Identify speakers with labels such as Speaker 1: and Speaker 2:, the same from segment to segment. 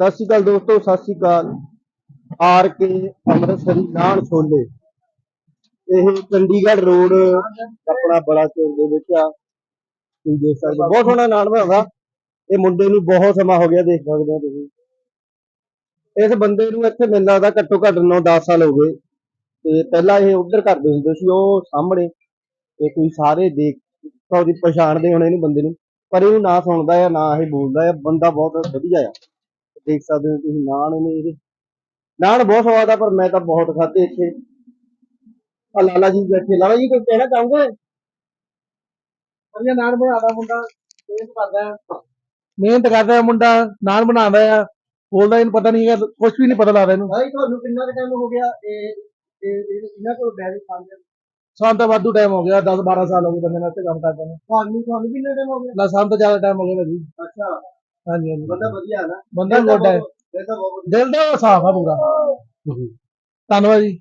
Speaker 1: ਸਤਿ ਸ਼੍ਰੀ ਅਕਾਲ ਦੋਸਤੋ, ਸਤਿ ਸ਼੍ਰੀ ਅਕਾਲ। ਆਰ ਕੇ ਅੰਮ੍ਰਿਤਸਰੀ ਨਾਨ ਛੋਲੇ। ਇਹ ਚੰਡੀਗੜ੍ਹ ਰੋਡ ਆਪਣਾ ਬੜਾ ਚੌਕ ਦੇ ਵਿੱਚ ਆ। ਤੁਸੀਂ ਦੇਖ ਸਕਦੇ ਬਹੁਤ ਸੋਹਣਾ ਨਾਨ ਬਣਾਉਂਦਾ ਇਹ ਮੁੰਡੇ ਨੂੰ ਬਹੁਤ ਸਮਾਂ ਹੋ ਗਿਆ ਦੇਖ ਸਕਦੇ ਹੋ ਤੁਸੀਂ। ਇਸ ਬੰਦੇ ਨੂੰ ਇੱਥੇ ਮੈਨੂੰ ਲੱਗਦਾ ਘੱਟੋ ਘੱਟ 9-10 ਸਾਲ ਹੋ ਗਏ। ਤੇ ਪਹਿਲਾਂ ਇਹ ਉਧਰ ਕਰਦੇ ਹੁੰਦੇ ਸੀ, ਉਹ ਸਾਹਮਣੇ। ਤੇ ਤੁਸੀਂ ਸਾਰੇ ਦੇਖ ਉਹਦੀ ਪਛਾਣਦੇ ਹੋਣੇ ਇਹਨੂੰ ਬੰਦੇ ਨੂੰ। ਪਰ ਇਹਨੂੰ ਨਾ ਸੁਣਦਾ ਆ, ਨਾ ਇਹ ਬੋਲਦਾ ਆ। ਬੰਦਾ ਬਹੁਤ ਵਧੀਆ ਆ। ਦੇਖ ਸਕਦੇ ਹੋ ਤੁਸੀਂ ਨਾਨ ਨੇ ਇਹਦੇ। ਨਾਨ ਬਹੁਤ ਸਵਾਦ ਆ ਪਰ ਮੈਂ ਤਾਂ ਬਹੁਤ ਖਾਧੇ ਇੱਥੇ। ਆ ਲਾਲਾ ਜੀ ਬੈਠੇ। ਲਾਲਾ ਜੀ ਕੁਝ ਕਹਿਣਾ ਚਾਹੋਗੇ?
Speaker 2: ਵਧੀਆ ਨਾਨ ਬਣਾਉਂਦਾ ਮੁੰਡਾ ਮਿਹਨਤ ਕਰਦਾ। ਹੈ ਮਿਹਨਤ ਕਰਦਾ ਹੈ ਮੁੰਡਾ ਨਾਨ ਬਣਾਉਂਦਾ ਆ। ਬੋਲਦਾ ਇਹਨੂੰ ਪਤਾ ਨਹੀਂ ਹੈ ਕੁਝ ਵੀ ਨਹੀਂ ਪਤਾ ਲੱਗਦਾ ਇਹਨੂੰ।
Speaker 1: ਭਾਈ ਤੁਹਾਨੂੰ ਕਿੰਨਾ ਟਾਈਮ ਹੋ ਗਿਆ ਇਹ ਇਹ ਇਹ- ਇਹਨਾਂ ਕੋਲ ਬੈਰੀ ਖਾਂਦੇ?
Speaker 2: ਸਾਨੂੰ ਤਾਂ ਵਾਧੂ ਟਾਈਮ ਹੋ ਗਿਆ 10 12 ਸਾਲ ਹੋ ਗਏ ਬੰਦੇ ਨਾਲ ਇੱਥੇ ਕੰਮ ਕਰਦੇ ਨੂੰ।
Speaker 1: ਤੁਹਾਨੂੰ ਤੁਹਾਨੂੰ ਕਿੰਨਾ ਟਾਈਮ ਹੋ ਗਿਆ?
Speaker 2: ਨਾ ਸਾਨੂੰ ਤਾਂ ਜ਼ਿਆਦਾ ਟਾਈਮ ਹੋ ਗਿਆ ਭਾਜੀ।
Speaker 1: ਅੱਛਾ।
Speaker 2: ਹਾਂਜੀ ਹਾਂਜੀ।
Speaker 1: ਬੰਦਾ ਵਧੀਆ ਨਾ।
Speaker 2: ਬੰਦਾ ਗੁੱਡ ਹੈ
Speaker 1: ਇਹ ਤਾਂ ਬਹੁਤ
Speaker 2: ਦਿਲ ਦਾ ਸਾਫ਼ ਆ ਪੂਰਾ। ਧੰਨਵਾਦ ਜੀ।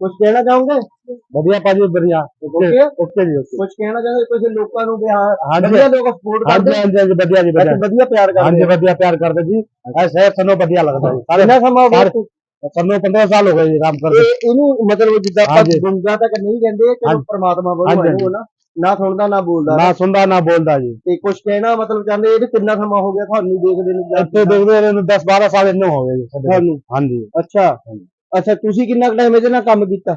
Speaker 1: ਕੁਝ ਕਹਿਣਾ ਚਾਹੋਗੇ?
Speaker 2: ਵਧੀਆ ਭਾਜੀ ਵਧੀਆ।
Speaker 1: ਓਕੇ
Speaker 2: ਓਕੇ ਜੀ ਓਕੇ।
Speaker 1: ਕੁਝ ਕਹਿਣਾ ਚਾਹੋਗੇ? ਤੁਸੀਂ ਲੋਕਾਂ ਨੂੰ ਬਿਹਾਰ
Speaker 2: ਹਾਂਜੀ।
Speaker 1: ਵਧੀਆ ਲੋਕ ਸਪੋਰਟ ਕਰਦੇ।
Speaker 2: ਹਾਂਜੀ ਹਾਂਜੀ, ਵਧੀਆ ਜੀ ਵਧੀਆ।
Speaker 1: ਵਧੀਆ ਪਿਆਰ ਕਰਦੇ।
Speaker 2: ਹਾਂਜੀ ਵਧੀਆ ਪਿਆਰ ਕਰਦੇ ਜੀ। ਇਹ ਸ਼ਹਿਰ ਸਾਨੂੰ ਵਧੀਆ ਲੱਗਦਾ ਜੀ। ਸਾਰੇ
Speaker 1: ਕਿੰਨਾ ਸਮਾਂ ਹੋ ਗਿਆ
Speaker 2: ਸਾਨੂੰ 15 ਸਾਲ ਹੋ ਗਏ ਜੀ ਕੰਮ ਕਰਦੇ
Speaker 1: ਇਹ ਇਹਨੂੰ ਮਤਲਬ ਜਿੱਦਾਂ ਆਪਾਂ। ਗੁੰਗਾ ਤੱਕ ਨਹੀਂ ਕਹਿੰਦੇ ਚਲੋ। ਪ੍ਰਮਾਤਮਾ ਵੱਲੋਂ ਨਾ। ਨਾ ਸੁਣਦਾ ਨਾ ਬੋਲਦਾ।
Speaker 2: ਨਾ ਸੁਣਦਾ ਨਾ ਬੋਲਦਾ ਜੀ।
Speaker 1: ਤੇ ਕੁਝ ਕਹਿਣਾ ਮਤਲਬ ਚਾਹੁੰਦੇ ਇਹ ਕਿੰਨਾ ਸਮਾਂ ਹੋ ਗਿਆ ਤੁਹਾਨੂੰ ਦੇਖਦੇ ਨੂੰ ਜਾਂ
Speaker 2: ਇੱਥੇ ਦੇਖਦੇ ਰਹੇ ਨੂੰ 10 12 ਸਾਲ ਇਹਨੂੰ ਹੋ ਗਏ ਜੀ ਸਾਡੇ।
Speaker 1: ਤੁਹਾਨੂੰ?
Speaker 2: ਹਾਂਜੀ।
Speaker 1: ਅੱਛਾ। ਅੱਛਾ ਤੁਸੀਂ ਕਿੰਨਾ ਟਾਈਮ ਇਹਦੇ ਨਾਲ ਕੰਮ ਕੀਤਾ?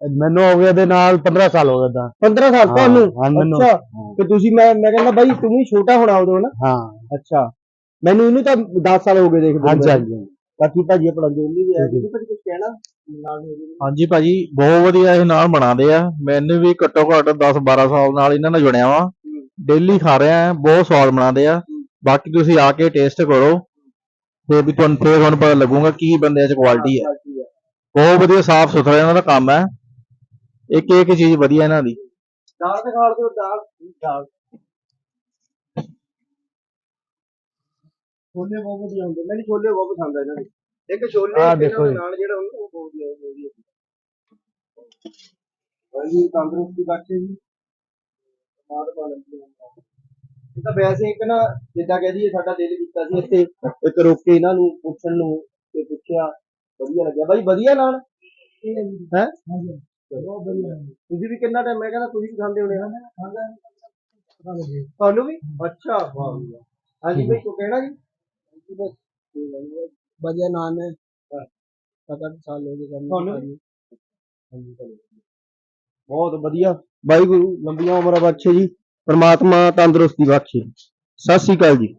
Speaker 2: ਮੈਨੂੰ ਹੋ ਗਏ ਇਹਦੇ ਨਾਲ 15 ਸਾਲ ਹੋ ਗਏ ਤਾਂ
Speaker 1: 15 ਸਾਲ ਤੁਹਾਨੂੰ?
Speaker 2: ਹਾਂ ਮੈਨੂੰ।
Speaker 1: ਅੱਛਾ। ਤੇ ਤੁਸੀਂ ਮੈਂ ਮੈਂ ਕਹਿੰਦਾ ਬਾਈ ਤੂੰ ਵੀ ਛੋਟਾ ਹੋਣਾ ਉਦੋਂ ਨਾ
Speaker 2: ਹਾਂ।
Speaker 1: ਅੱਛਾ। ਮੈਨੂੰ ਇਹਨੂੰ ਤਾਂ 10 ਸਾਲ ਹੋ ਗਏ ਦੇਖਦੇ
Speaker 2: ਹਾਂਜੀ
Speaker 1: ਨੂੰ।
Speaker 2: ਹਾਂਜੀ।
Speaker 1: ਬਾਕੀ ਭਾਜੀ ਆਪਣਾ ਜੋਲੀ ਵੀ ਹੈ
Speaker 2: ਜੀ, ਜੀ।
Speaker 1: ਭਾਜੀ ਕੁਝ ਕਹਿਣਾ? ਨਾਲ ਮੇਰੇ ਨਾਲ?
Speaker 3: ਹਾਂਜੀ ਭਾਜੀ ਬਹੁਤ ਵਧੀਆ ਇਹ ਨਾਨ ਬਣਾਉਂਦੇ ਆ। ਮੈਨੂੰ ਵੀ ਘੱਟੋ ਘੱਟ 10 12 ਸਾਲ ਨਾਲ ਇਹਨਾਂ ਨਾਲ ਜੁੜਿਆ ਵਾਂ। ਡੇਲੀ ਖਾ ਰਿਹਾ ਬਹੁਤ ਸਵਾਦ ਬਣਾਉਂਦੇ ਆ। ਬਾਕੀ ਤੁਸੀਂ ਆ ਕੇ ਟੇਸਟ ਕਰੋ। ਫੇਰ ਵੀ ਤੁਹਾਨੂੰ ਫੇਰ ਤੁਹਾਨੂੰ ਪਤਾ ਲੱਗੂਗਾ ਕੀ ਬੰਦਿਆਂ 'ਚ ਕੁਆਲਿਟੀ ਹੈ। ਬਹੁਤ ਵਧੀਆ ਸਾਫ਼ ਸੁਥਰਾ ਇਹਨਾਂ ਦਾ ਕੰਮ ਹੈ ਇੱਕ ਇੱਕ ਚੀਜ਼ ਵਧੀਆ ਇਹਨਾਂ ਦੀ।
Speaker 1: ਦਾਲ ਤੇ ਖਾਲ ਦਾਲ। ਦਾਲ। ਛੋਲੇ ਬਹੁਤ ਵਧੀਆ ਹੁੰਦੇ। ਮੈਨੂੰ ਛੋਲੇ ਬਹੁਤ ਪਸੰਦ ਆ ਇਹਨਾਂ ਦੇ। ਇੱਕ ਛੋਲੇ
Speaker 2: ਆਹ ਦੇਖੋ ਜੀ।
Speaker 1: ਨਾਲ ਜਿਹੜਾ ਹੁੰਦਾ ਉਹ ਬਹੁਤ ਵਧੀਆ ਬਹੁਤ ਵਧੀਆ ਹਾਂਜੀ ਤੰਦਰੁਸਤੀ ਬਖਸ਼ੇ ਜੀ। ਮਾਰ ਇਹ ਤਾਂ ਵੈਸੇ ਇੱਕ ਨਾ ਜਿੱਦਾਂ ਕਹਿ ਦਈਏ ਸਾਡਾ ਦਿਲ ਕੀਤਾ ਸੀ ਇੱਥੇ ਇੱਕ ਰੋਕ ਕੇ ਇਹਨਾਂ ਨੂੰ ਪੁੱਛਣ ਨੂੰ ਤੇ ਪੁੱਛਿਆ ਵਧੀਆ ਲੱਗਿਆ। ਬਾਈ ਵਧੀਆ ਨਾਲ? ਹੈ?
Speaker 2: ਬਹੁਤ ਵਧੀਆ।
Speaker 1: ਤੁਸੀਂ ਵੀ ਕਿੰਨਾ ਟਾਈਮ ਮੈਂ ਕਹਿੰਦਾ ਤੁਸੀਂ ਵੀ ਖਾਂਦੇ ਹੋਣੇ ਹਨ ਤੁਹਾਨੂੰ ਵੀ? ਅੱਛਾ ਵਾਹ ਜੀ ਵਾਹ। ਹਾਂਜੀ ਭਾਈ ਕੋ ਕਹਿਣਾ ਜੀ? ਬਸ
Speaker 2: ਵਧੀਆ ਨਾਨ ਹੈ 7 ਸਾਲ ਹੋ ਗਏ
Speaker 1: ਤੁਹਾਨੂੰ ਵੀ? ਬਹੁਤ ਵਧੀਆ ਵਾਹਿਗੁਰੂ ਲੰਬੀਆਂ ਉਮਰਾਂ ਬਖਸ਼ੇ ਜੀ ਪ੍ਰਮਾਤਮਾ ਤੰਦਰੁਸਤੀ ਬਖਸ਼ੇ ਸਤਿ ਸ੍ਰੀ ਅਕਾਲ ਜੀ